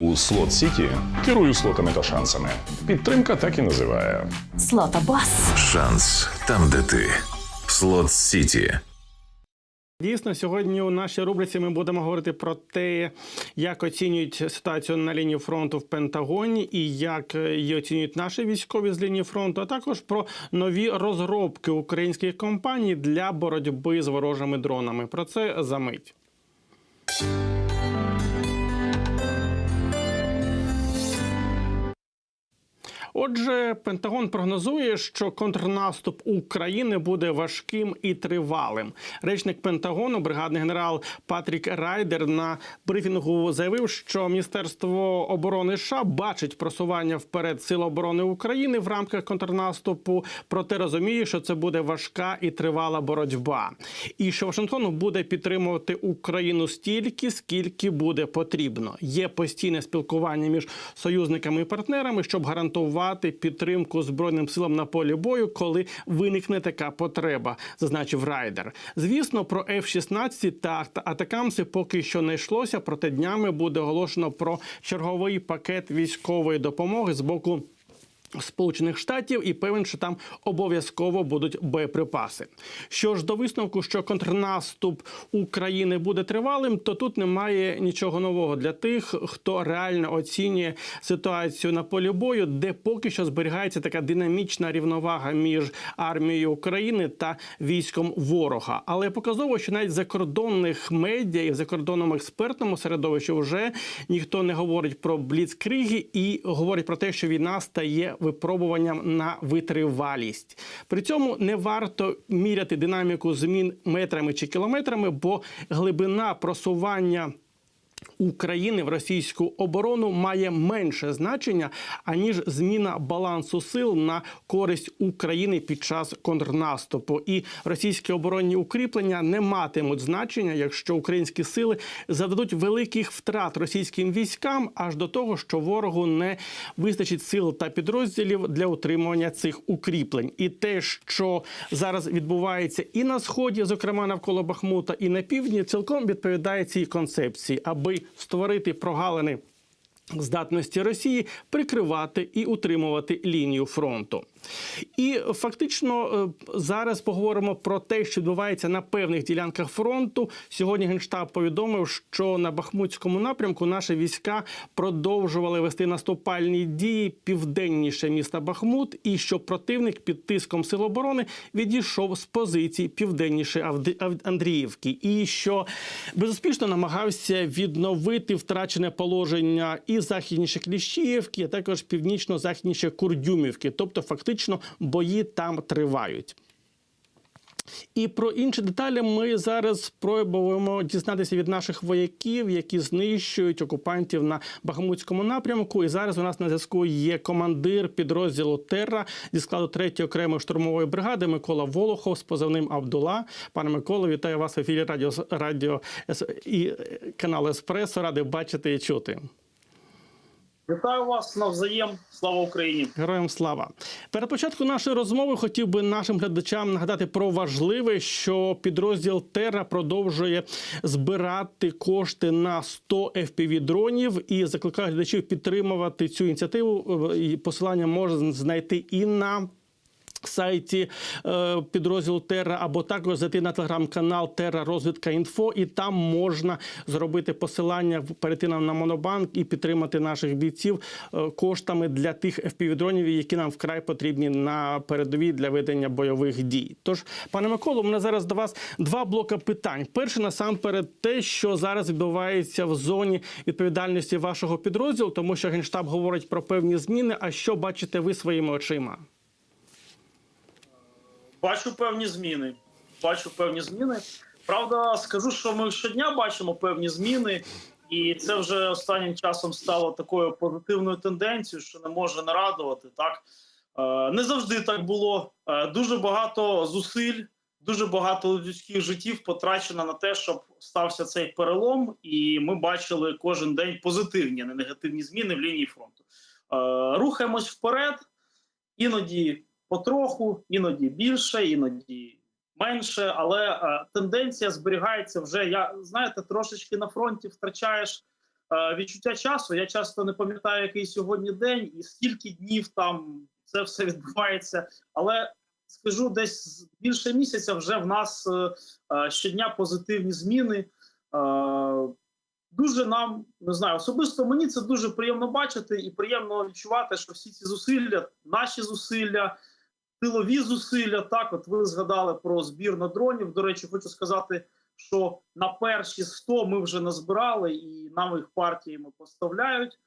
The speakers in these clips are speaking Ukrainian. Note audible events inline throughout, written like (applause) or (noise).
У слот Сіті керую слотами та шансами. Підтримка так і називає. Слотобос. Шанс там, де ти. Слот Сіті. Дійсно, сьогодні у нашій рубриці ми будемо говорити про те, як оцінюють ситуацію на лінії фронту в Пентагоні і як е, її оцінюють наші військові з лінії фронту, а також про нові розробки українських компаній для боротьби з ворожими дронами. Про це за мить. Отже, Пентагон прогнозує, що контрнаступ України буде важким і тривалим. Речник Пентагону, бригадний генерал Патрік Райдер, на брифінгу заявив, що Міністерство оборони США бачить просування вперед Сил оборони України в рамках контрнаступу, проте розуміє, що це буде важка і тривала боротьба, і що Вашингтону буде підтримувати Україну стільки, скільки буде потрібно. Є постійне спілкування між союзниками і партнерами, щоб гарантувати підтримку збройним силам на полі бою, коли виникне така потреба, зазначив Райдер. Звісно, про F-16 та атакамси поки що не йшлося, проте днями буде оголошено про черговий пакет військової допомоги з боку. Сполучених Штатів і певен, що там обов'язково будуть боєприпаси. Що ж до висновку, що контрнаступ України буде тривалим, то тут немає нічого нового для тих, хто реально оцінює ситуацію на полі бою, де поки що зберігається така динамічна рівновага між армією України та військом ворога. Але показово, що навіть закордонних медіа і в закордонному експертному середовищі вже ніхто не говорить про бліцкриги і говорить про те, що війна стає випробуванням на витривалість. При цьому не варто міряти динаміку змін метрами чи кілометрами, бо глибина просування. України в російську оборону має менше значення аніж зміна балансу сил на користь України під час контрнаступу. І російські оборонні укріплення не матимуть значення, якщо українські сили завдадуть великих втрат російським військам, аж до того, що ворогу не вистачить сил та підрозділів для утримування цих укріплень. І те, що зараз відбувається і на сході, зокрема навколо Бахмута, і на півдні, цілком відповідає цій концепції, аби створити прогалини здатності Росії прикривати і утримувати лінію фронту. І фактично е, зараз поговоримо про те, що відбувається на певних ділянках фронту. Сьогодні генштаб повідомив, що на Бахмутському напрямку наші війська продовжували вести наступальні дії. Південніше міста Бахмут, і що противник під тиском сил оборони відійшов з позицій південніше Андріївки, і що безуспішно намагався відновити втрачене положення і західніше Кліщіївки, а також північно-західніше Курдюмівки, тобто фактично бої там тривають. І про інші деталі ми зараз спробуємо дізнатися від наших вояків, які знищують окупантів на Бахмутському напрямку. І зараз у нас на зв'язку є командир підрозділу Терра зі складу 3-ї окремої штурмової бригади Микола Волохов з позивним Абдула. Пане Миколо, вітаю вас в ефірі радіо радіо і е, канал Еспресо. Радий бачити і чути. Вітаю вас навзаєм. Слава Україні! Героям слава перед початком нашої розмови хотів би нашим глядачам нагадати про важливе, що підрозділ Тера продовжує збирати кошти на 100 fpv дронів і закликаю глядачів підтримувати цю ініціативу. Посилання можна знайти і на сайті е, підрозділу Терра або також зайти на телеграм-канал Терра Розвідка Інфо, і там можна зробити посилання, перейти нам на Монобанк і підтримати наших бійців е, коштами для тих FPV-дронів, які нам вкрай потрібні на передовій для ведення бойових дій. Тож, пане Миколо, у мене зараз до вас два блоки питань. Перше, насамперед, те, що зараз відбувається в зоні відповідальності вашого підрозділу, тому що генштаб говорить про певні зміни. А що бачите ви своїми очима? Бачу певні зміни. Бачу певні зміни. Правда, скажу, що ми щодня бачимо певні зміни, і це вже останнім часом стало такою позитивною тенденцією, що не може не радувати. Так Е, не завжди так було. Е, Дуже багато зусиль, дуже багато людських життів потрачено на те, щоб стався цей перелом, і ми бачили кожен день позитивні, а не негативні зміни в лінії фронту. Е, Рухаємось вперед, іноді потроху, іноді більше, іноді менше, але е, тенденція зберігається вже. Я знаєте, трошечки на фронті втрачаєш е, відчуття часу. Я часто не пам'ятаю, який сьогодні день і скільки днів там це все (laughs) відбувається. Але скажу, десь більше місяця вже в нас е, е, щодня позитивні зміни. Е, Дуже нам не знаю, особисто мені це дуже приємно бачити і приємно відчувати, що всі ці зусилля, наші зусилля, тилові зусилля. Так, от ви згадали про збір на дронів. До речі, хочу сказати, що на перші 100 ми вже назбирали, і нам їх партіями поставляють.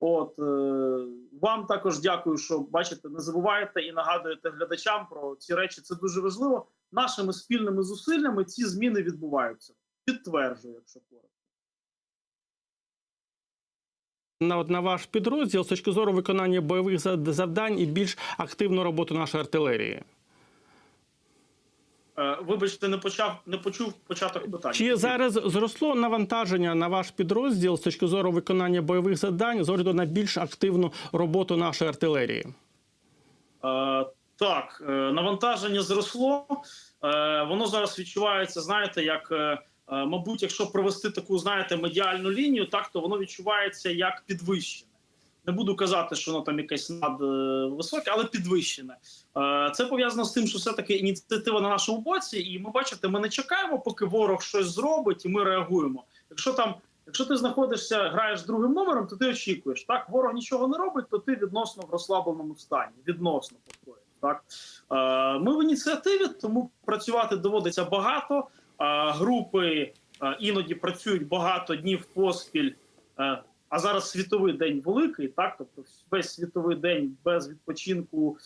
От е, вам також дякую, що бачите, не забуваєте і нагадуєте глядачам про ці речі. Це дуже важливо. Нашими спільними зусиллями ці зміни відбуваються. Підтверджую, якщо коротко. На, на ваш підрозділ з точки зору виконання бойових завдань і більш активну роботу нашої артилерії. Е, вибачте, не почав, не почув початок питання. Чи зараз зросло навантаження на ваш підрозділ з точки зору виконання бойових завдань з огляду на більш активну роботу нашої артилерії? Е, так, е, навантаження зросло. Е, воно зараз відчувається, знаєте, як, е, мабуть, якщо провести таку, знаєте, медіальну лінію, так то воно відчувається як підвищене. Не буду казати, що воно там якесь надвисоке, але підвищене. Е, Це пов'язано з тим, що все-таки ініціатива на нашому боці, і ми бачите, ми не чекаємо, поки ворог щось зробить, і ми реагуємо. Якщо там, якщо ти знаходишся, граєш другим номером, то ти очікуєш. Так, ворог нічого не робить, то ти відносно в розслабленому стані, відносно покою. Так е, ми в ініціативі, тому працювати доводиться багато. Групи іноді працюють багато днів поспіль. А зараз світовий день великий, так тобто весь світовий день без відпочинку,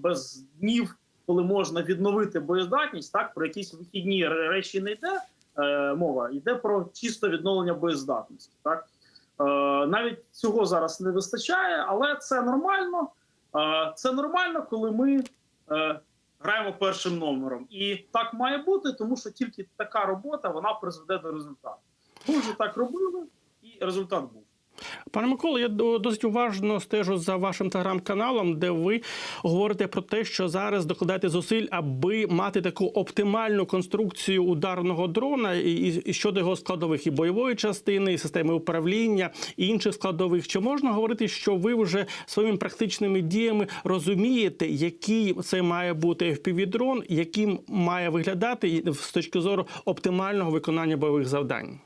без днів, коли можна відновити боєздатність. Так про якісь вихідні речі не йде е, мова, йде про чисто відновлення боєздатності. Так е, навіть цього зараз не вистачає, але це нормально. Е, це нормально, коли ми граємо першим номером, і так має бути, тому що тільки така робота вона призведе до результату. Ми вже так робили, і результат був. Пане Миколо, я до- досить уважно стежу за вашим телеграм-каналом, де ви говорите про те, що зараз докладаєте зусиль, аби мати таку оптимальну конструкцію ударного дрона і- і щодо його складових і бойової частини, і системи управління і інших складових. Чи можна говорити, що ви вже своїми практичними діями розумієте, який це має бути FPV-дрон, яким має виглядати з точки зору оптимального виконання бойових завдань?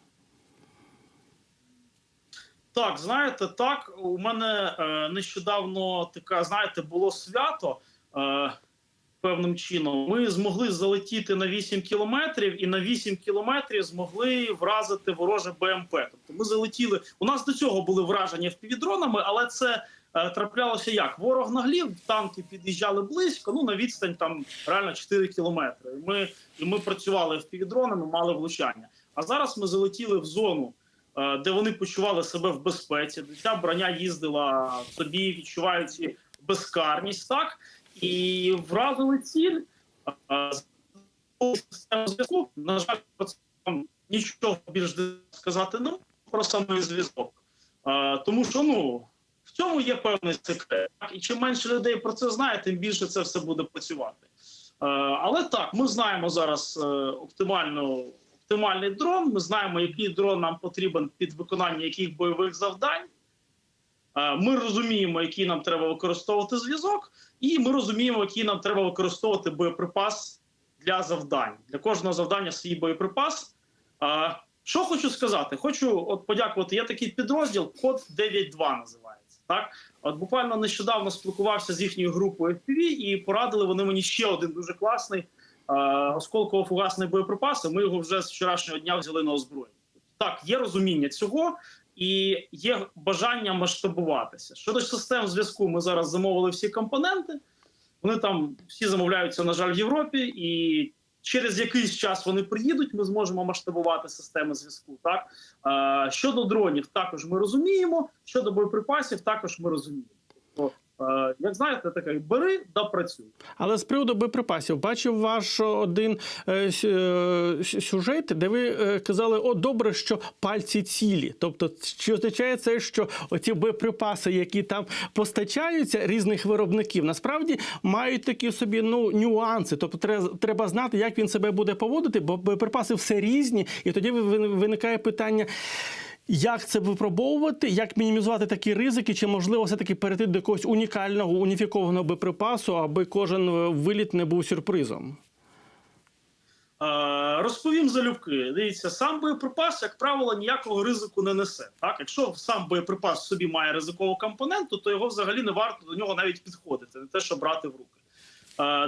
Так, знаєте, так у мене е, нещодавно таке, знаєте, було свято е, певним чином. Ми змогли залетіти на 8 кілометрів, і на 8 кілометрів змогли вразити вороже БМП. Тобто ми залетіли. У нас до цього були враження впівдронами, але це е, траплялося як? Ворог наглів, танки під'їжджали близько, ну на відстань там реально 4 кілометри. Ми, і ми працювали впівдронами, мали влучання. А зараз ми залетіли в зону де вони почували себе в безпеці, де ця броня їздила собі, відчуваючи безкарність, так і вразили ціль. Е, зв'язку. На жаль, про це вам нічого більш сказати не про самий зв'язок. Е, Тому що ну в цьому є певний секрет. І чим менше людей про це знає, тим більше це все буде працювати. Е, Але так, ми знаємо зараз е, оптимальну оптимальний дрон. Ми знаємо, який дрон нам потрібен під виконання яких бойових завдань. Е, Ми розуміємо, який нам треба використовувати зв'язок, і ми розуміємо, який нам треба використовувати боєприпас для завдань. Для кожного завдання свій боєприпас. Е, Що хочу сказати? Хочу от подякувати. Є такий підрозділ, код 9.2 називається. Так, от буквально нещодавно спілкувався з їхньою групою FPV і порадили вони мені ще один дуже класний е, осколково-фугасний боєприпас. і Ми його вже з вчорашнього дня взяли на озброєння. Так, є розуміння цього і є бажання масштабуватися. Щодо систем зв'язку, ми зараз замовили всі компоненти. Вони там всі замовляються, на жаль, в Європі, і через якийсь час вони приїдуть. Ми зможемо масштабувати системи зв'язку. Так щодо дронів, також ми розуміємо. Щодо боєприпасів, також ми розуміємо. Як знаєте, таке бери да працюй. Але з приводу боєприпасів, бачив ваш один е, е, сюжет, де ви е, казали, о, добре, що пальці цілі. Тобто, чи означає це, що оці боєприпаси, які там постачаються різних виробників, насправді мають такі собі ну нюанси. Тобто, треба, знати, як він себе буде поводити, бо боєприпаси все різні, і тоді ви- ви- виникає питання. Як це випробовувати? Як мінімізувати такі ризики? Чи можливо все-таки перейти до якогось унікального уніфікованого боєприпасу, аби кожен е, виліт не був сюрпризом? Розповім залюбки. Дивіться, сам боєприпас, як правило, ніякого ризику не несе. Так, якщо сам боєприпас в собі має ризикову компоненту, то його взагалі не варто до нього навіть підходити, не те, що брати в руки.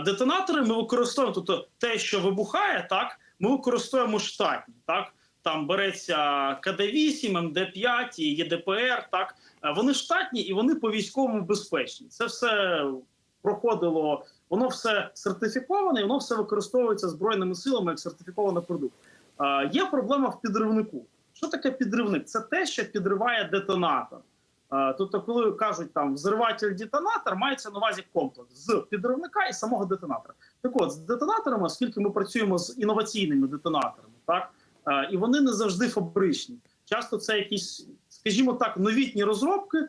Детонатори ми використовуємо, тобто те, що вибухає, так ми використовуємо штатні. Так там береться КД-8, МД-5, і ЄДПР. Так Е, вони штатні і вони по військовому безпечні. Це все проходило, воно все сертифіковане, воно все використовується збройними силами як сертифікований продукт. Е, Є проблема в підривнику. Що таке підривник? Це те, що підриває детонатор. Е, Тобто, коли кажуть там взриватель-детонатор, мається на увазі комплекс з підривника і самого детонатора. Так от, з детонаторами, оскільки ми працюємо з інноваційними детонаторами, так і вони не завжди фабричні. Часто це якісь, скажімо так, новітні розробки е,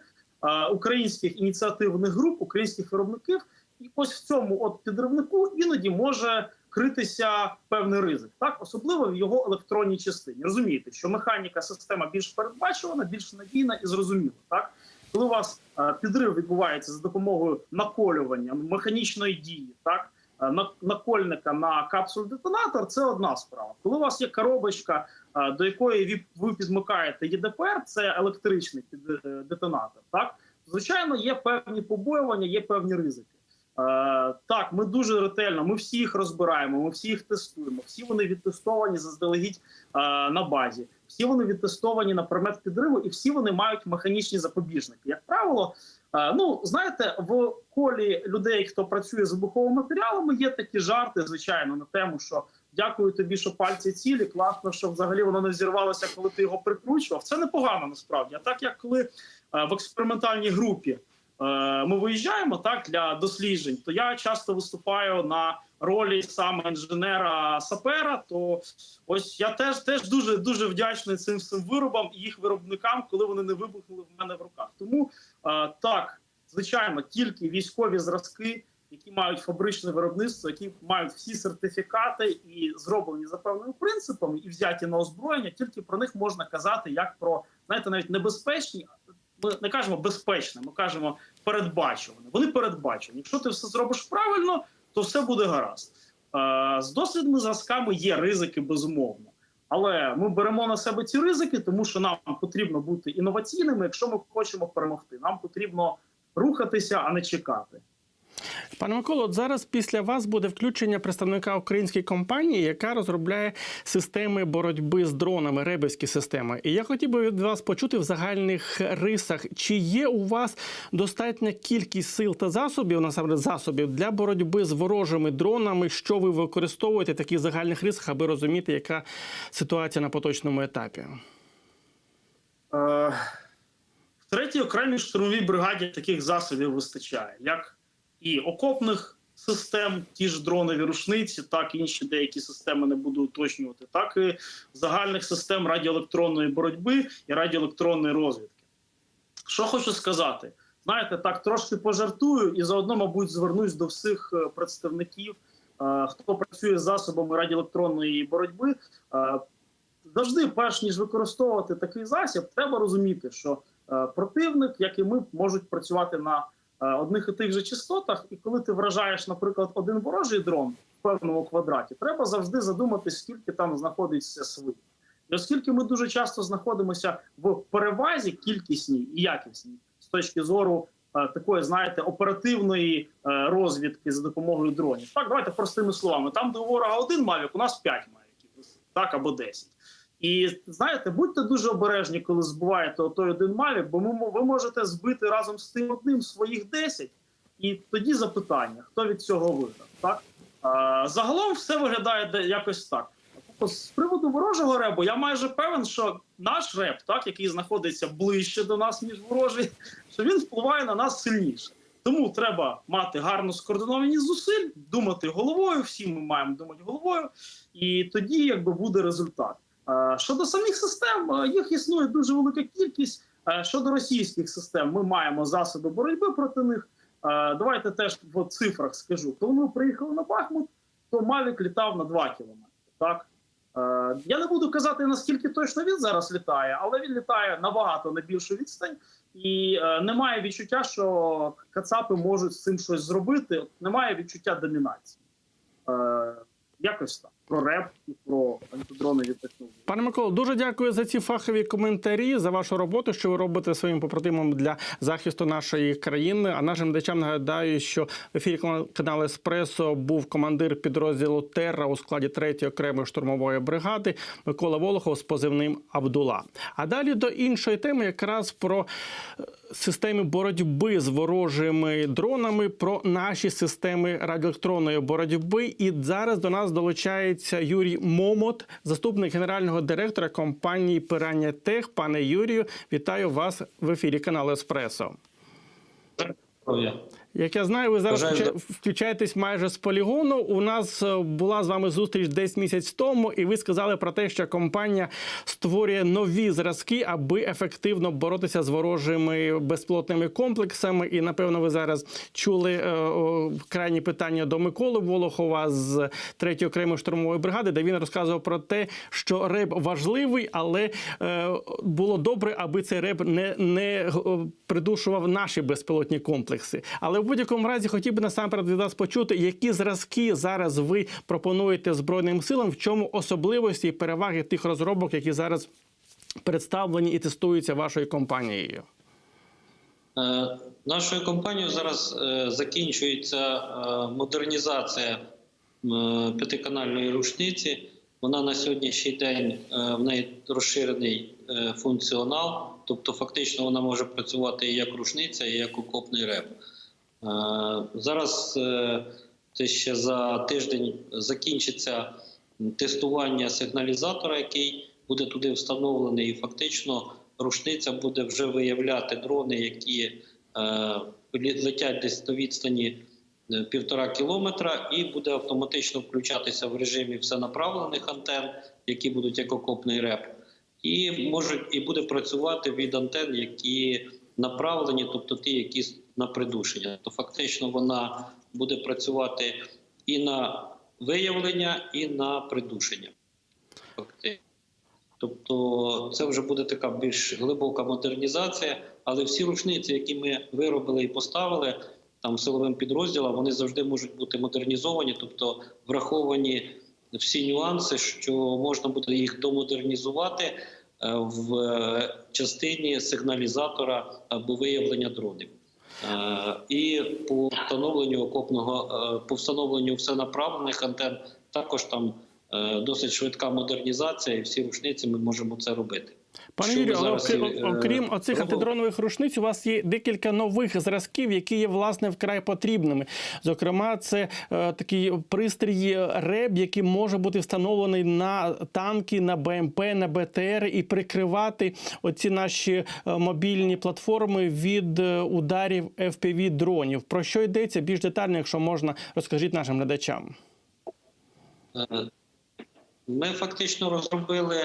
українських ініціативних груп, українських виробників. І ось в цьому от підривнику іноді може критися певний ризик, так особливо в його електронній частині. Розумієте, що механіка система більш передбачувана, більш надійна і зрозуміла. Так, коли у вас е, підрив відбувається за допомогою наколювання механічної дії, так е, накольника на капсуль детонатор, це одна справа. Коли у вас є коробочка, е, до якої ви- підмикаєте ЄДПР, це електричний е, детонатор. Так, звичайно, є певні побоювання, є певні ризики. Е, так, ми дуже ретельно, ми всі їх розбираємо, ми всі їх тестуємо. Всі вони відтестовані заздалегідь е, на базі. Всі вони відтестовані на предмет підриву, і всі вони мають механічні запобіжники. Як правило, е, ну знаєте, в колі людей, хто працює з вибуховими матеріалами, є такі жарти, звичайно, на тему, що дякую тобі, що пальці цілі. Класно, що взагалі воно не взірвалося, коли ти його прикручував. Це непогано насправді. А так як коли е, в експериментальній групі е, ми виїжджаємо так для досліджень, то я часто виступаю на ролі саме інженера сапера. То ось я теж теж дуже дуже вдячний цим всім виробам і їх виробникам, коли вони не вибухнули в мене в руках. Тому е, так, звичайно, тільки військові зразки. Які мають фабричне виробництво, які мають всі сертифікати і зроблені за певними принципами, і взяті на озброєння, тільки про них можна казати як про знаєте, навіть небезпечні. Ми не кажемо безпечне, ми кажемо передбачуване. Вони передбачені. Якщо ти все зробиш правильно, то все буде гаразд. Е, з дослідними зразками є ризики, безумовно. Але ми беремо на себе ці ризики, тому що нам потрібно бути інноваційними, якщо ми хочемо перемогти. Нам потрібно рухатися, а не чекати. Пане Миколо, от зараз після вас буде включення представника української компанії, яка розробляє системи боротьби з дронами, ребельські системи. І я хотів би від вас почути в загальних рисах, чи є у вас достатня кількість сил та засобів, насамперед засобів для боротьби з ворожими дронами, що ви використовуєте в таких загальних рисах, аби розуміти, яка ситуація на поточному етапі? Е, в третій окремій штурмовій бригаді таких засобів вистачає, як і окопних систем, ті ж дронові рушниці, так і інші деякі системи не буду уточнювати, так і загальних систем радіоелектронної боротьби і радіоелектронної розвідки. Що хочу сказати, знаєте, так трошки пожартую і заодно, мабуть, звернусь до всіх е, представників, е, хто працює з засобами радіоелектронної боротьби. Е, завжди, перш ніж використовувати такий засіб, треба розуміти, що противник, як і ми, можуть працювати на одних і тих же частотах. І коли ти вражаєш, наприклад, один ворожий дрон в певному квадраті, треба завжди задуматись, скільки там знаходиться своїх. І оскільки ми дуже часто знаходимося в перевазі кількісній і якісній з точки зору е, такої, знаєте, оперативної е, розвідки за допомогою дронів. Так, давайте простими словами. Там, де у ворога один мавік, у нас п'ять мавіків, так або 10. І знаєте, будьте дуже обережні, коли збиваєте отой один мавік, бо ми- ви можете збити разом з тим одним своїх 10, і тоді запитання, хто від цього виграв. Так? А, загалом все виглядає якось так. З приводу ворожого ребу, я майже певен, що наш реб, так, який знаходиться ближче до нас, ніж ворожий, що він впливає на нас сильніше. Тому треба мати гарно скоординованість зусиль, думати головою. Всі ми маємо думати головою, і тоді якби буде результат. Е, Щодо самих систем, е, їх існує дуже велика кількість. Е, Щодо російських систем, ми маємо засоби боротьби проти них. Давайте теж в цифрах скажу. Коли ми приїхали на Бахмут, то Мавік літав на 2 кілометри. Так Я не буду казати наскільки точно він зараз літає, але він літає набагато на більшу відстань, і немає відчуття, що кацапи можуть з цим щось зробити. Немає відчуття домінації. Якось так. Про реп і про антидронові технології. Пане Миколо, дуже дякую за ці фахові коментарі, за вашу роботу, що ви робите своїм побратимам для захисту нашої країни. А нашим глядачам нагадаю, що в ефірі каналу Еспресо був командир підрозділу Терра у складі 3-ї окремої штурмової бригади Микола Волохов з позивним Абдула. А далі до іншої теми, якраз про е, системи боротьби з ворожими дронами, про наші системи радіоелектронної боротьби. І зараз до нас долучається Юрій Момот, заступник генерального директора компанії Пирання Тех. Пане Юрію, вітаю вас в ефірі каналу Еспресо. Як я знаю, ви зараз Бажаю включаєтесь майже з полігону. У нас е, була з вами зустріч десь місяць тому, і ви сказали про те, що компанія створює нові зразки, аби ефективно боротися з ворожими безпілотними комплексами. І напевно, ви зараз чули е, крайні питання до Миколи Волохова з 3-ї окремої штурмової бригади, де він розказував про те, що реб важливий, але е, було добре, аби цей реб не, не придушував наші безпілотні комплекси. Але в будь-якому разі хотів би насамперед від вас почути, які зразки зараз ви пропонуєте Збройним силам, в чому особливості і переваги тих розробок, які зараз представлені і тестуються вашою компанією. Е, Нашою компанією зараз е, закінчується е, модернізація п'ятиканальної рушниці. Вона на сьогоднішній день в неї розширений функціонал, тобто фактично вона може працювати і як рушниця, і як окопний реп. Е, Зараз е, це ще за тиждень закінчиться тестування сигналізатора, який буде туди встановлений, і фактично рушниця буде вже виявляти дрони, які е, летять десь до відстані півтора кілометра, і буде автоматично включатися в режимі всенаправлених антен, які будуть як окопний реп, і можуть і буде працювати від антен, які направлені, тобто ті, які на придушення. То фактично вона буде працювати і на виявлення, і на придушення. Тобто це вже буде така більш глибока модернізація, але всі рушниці, які ми виробили і поставили там силовим підрозділам, вони завжди можуть бути модернізовані, тобто враховані всі нюанси, що можна буде їх домодернізувати е, в е, частині сигналізатора або виявлення дронів. Е, І по встановленню окопного е, по встановленню всенаправлених антен також там е, досить швидка модернізація, і всі рушниці ми можемо це робити. Пане Юрію, але окрім, е, окрім оцих антидронових рушниць, у вас є декілька нових зразків, які є власне вкрай потрібними. Зокрема, це е, такий пристрій РЕБ, який може бути встановлений на танки, на БМП, на БТР і прикривати оці наші е, мобільні платформи від е, ударів fpv дронів. Про що йдеться більш детально, якщо можна, розкажіть нашим глядачам. Е, Ми фактично розробили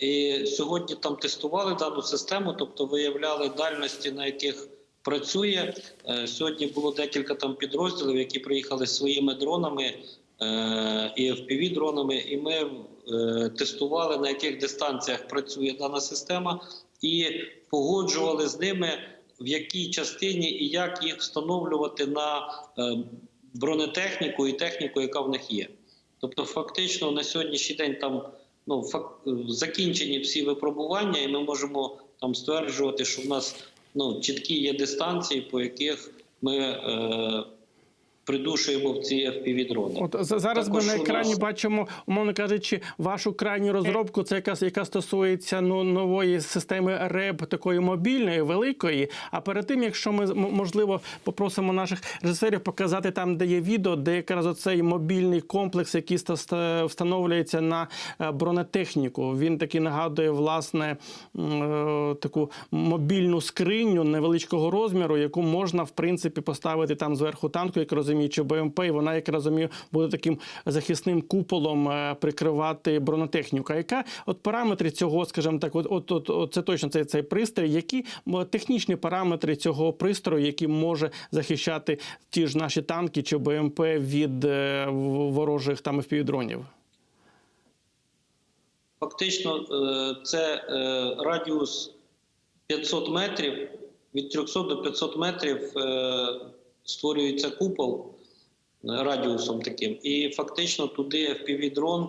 і сьогодні там тестували дану систему, тобто виявляли дальності, на яких працює. Е, Сьогодні було декілька там підрозділів, які приїхали своїми дронами е, і fpv дронами, і ми е, тестували на яких дистанціях працює дана система, і погоджували з ними в якій частині і як їх встановлювати на бронетехніку і техніку, яка в них є. Тобто, фактично на сьогоднішній день там ну закінчені всі випробування, і ми можемо там стверджувати, що в нас ну чіткі є дистанції, по яких ми е... придушуємо в ці fpv дрони. От зараз Також ми на екрані нас- бачимо, умовно кажучи, вашу крайню розробку. Це яка, яка стосується ну, нової системи РЕБ, такої мобільної, великої. А перед тим, якщо ми можливо попросимо наших режисерів показати там, де є відео, де якраз оцей мобільний комплекс, який ста- ста- встановлюється на е, бронетехніку. Він таки нагадує власне е, таку мобільну скриню невеличкого розміру, яку можна в принципі поставити там зверху танку, як розумію, чи БМП, і вона, як я розумію, буде таким захисним куполом е, прикривати бронетехніку. А яка от параметри цього, скажімо так, от, от, от, от це точно цей, цей пристрій, які технічні параметри цього пристрою, який може захищати ті ж наші танки чи БМП від е, ворожих там FPV-дронів? Фактично, е, це радіус 500 метрів. Від 300 до 500 метрів створюється купол е, радіусом таким. І фактично туди FPV-дрон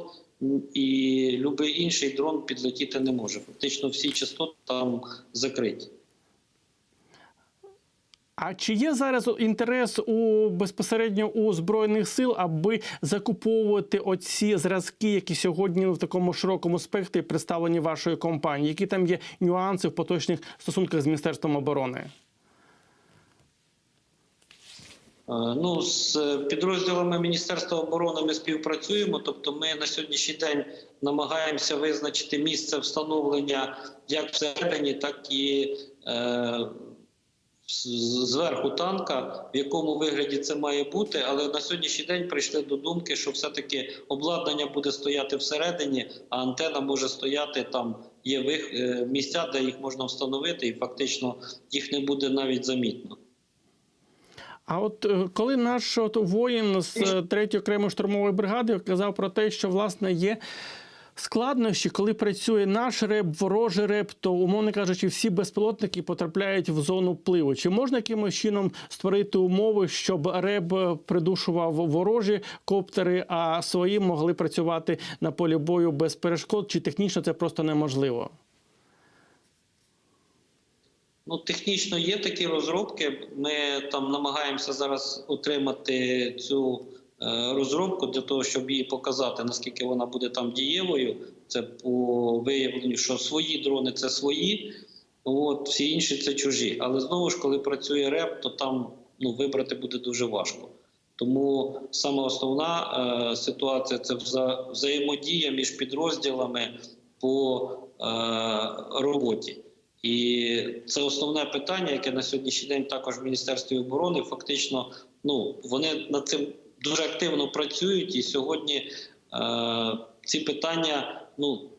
і будь-який інший дрон підлетіти не може. Фактично всі частоти там закриті. А чи є зараз інтерес у безпосередньо у збройних сил, аби закуповувати оці зразки, які сьогодні в такому широкому спектрі представлені вашою компанією? Які там є нюанси в поточних стосунках з міністерством оборони? Е, Ну, з підрозділами Міністерства оборони ми співпрацюємо. Тобто, ми на сьогоднішній день намагаємося визначити місце встановлення як всередині, так і е, зверху танка, в якому вигляді це має бути. Але на сьогоднішній день прийшли до думки, що все-таки обладнання буде стояти всередині, а антена може стояти там. Є е, місця, де їх можна встановити, і фактично їх не буде навіть замітно. А от е, коли наш от воїн з е, 3-ї окремої штурмової бригади казав про те, що власне є складнощі, коли працює наш реп, ворожий реп, то умовно кажучи, всі безпілотники потрапляють в зону впливу. Чи можна якимось чином створити умови, щоб реп е, придушував ворожі коптери, а свої могли працювати на полі бою без перешкод? Чи технічно це просто неможливо? Ну, технічно є такі розробки. Ми там намагаємося зараз отримати цю е, розробку для того, щоб її показати, наскільки вона буде там дієвою. Це по виявленню, що свої дрони це свої, от всі інші це чужі. Але знову ж, коли працює РЕП, то там ну, вибрати буде дуже важко. Тому саме основна е, ситуація це вза, взаємодія між підрозділами по е, роботі. І це основне питання, яке на сьогоднішній день також в Міністерстві оборони. Фактично, ну вони над цим дуже активно працюють, і сьогодні е, ці питання, ну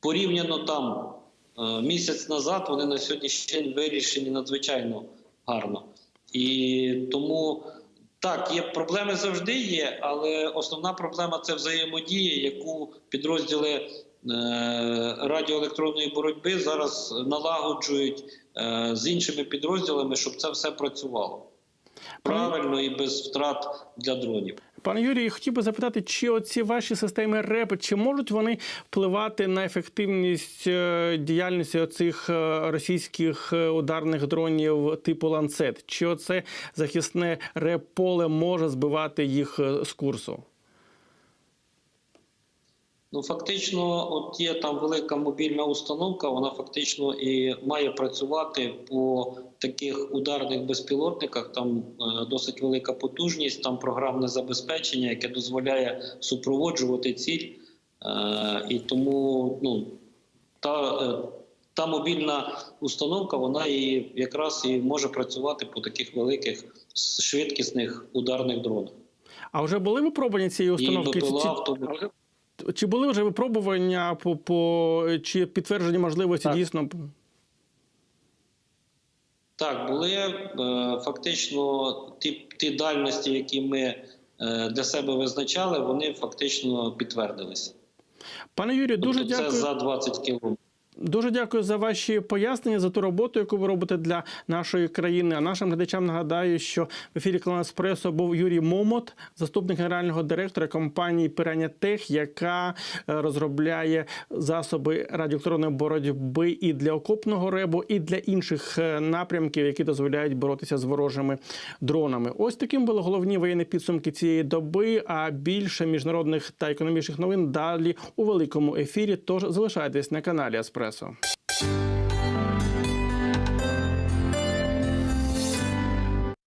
порівняно там е, місяць назад, вони на сьогоднішній день вирішені надзвичайно гарно. І тому так, є проблеми завжди є, але основна проблема це взаємодія, яку підрозділи радіоелектронної боротьби зараз налагоджують е, з іншими підрозділами, щоб це все працювало правильно і без втрат для дронів. Пане Юрію, хотів би запитати, чи оці ваші системи РЕП, чи можуть вони впливати на ефективність е, діяльності оцих е, російських е, ударних дронів типу ланцет? Чи оце захисне РЕП-поле може збивати їх е, з курсу? Ну, фактично, от є там велика мобільна установка, вона фактично і має працювати по таких ударних безпілотниках. Там е, досить велика потужність, там програмне забезпечення, яке дозволяє супроводжувати ціль. Е, і тому ну, та, е, та мобільна установка, вона і якраз і може працювати по таких великих швидкісних ударних дронах. А вже були випробування цієї І установки? Чи, БПЛА, чи, були вже випробування по, по чи підтверджені можливості Так. дійсно? Так, були е, фактично ті, ті дальності, які ми е, для себе визначали, вони фактично підтвердилися. Пане Юрію, дуже тобто це дякую. за 20 кілометрів. Дуже дякую за ваші пояснення, за ту роботу, яку ви робите для нашої країни. А нашим глядачам нагадаю, що в ефірі «Клан Еспресо» був Юрій Момот, заступник генерального директора компанії Пирання Тех, яка е, розробляє засоби радіоелектронної боротьби і для окопного ребу, і для інших е, напрямків, які дозволяють боротися з ворожими дронами. Ось таким були головні воєнні підсумки цієї доби. А більше міжнародних та економічних новин далі у великому ефірі. Тож залишайтесь на каналі Еспресо.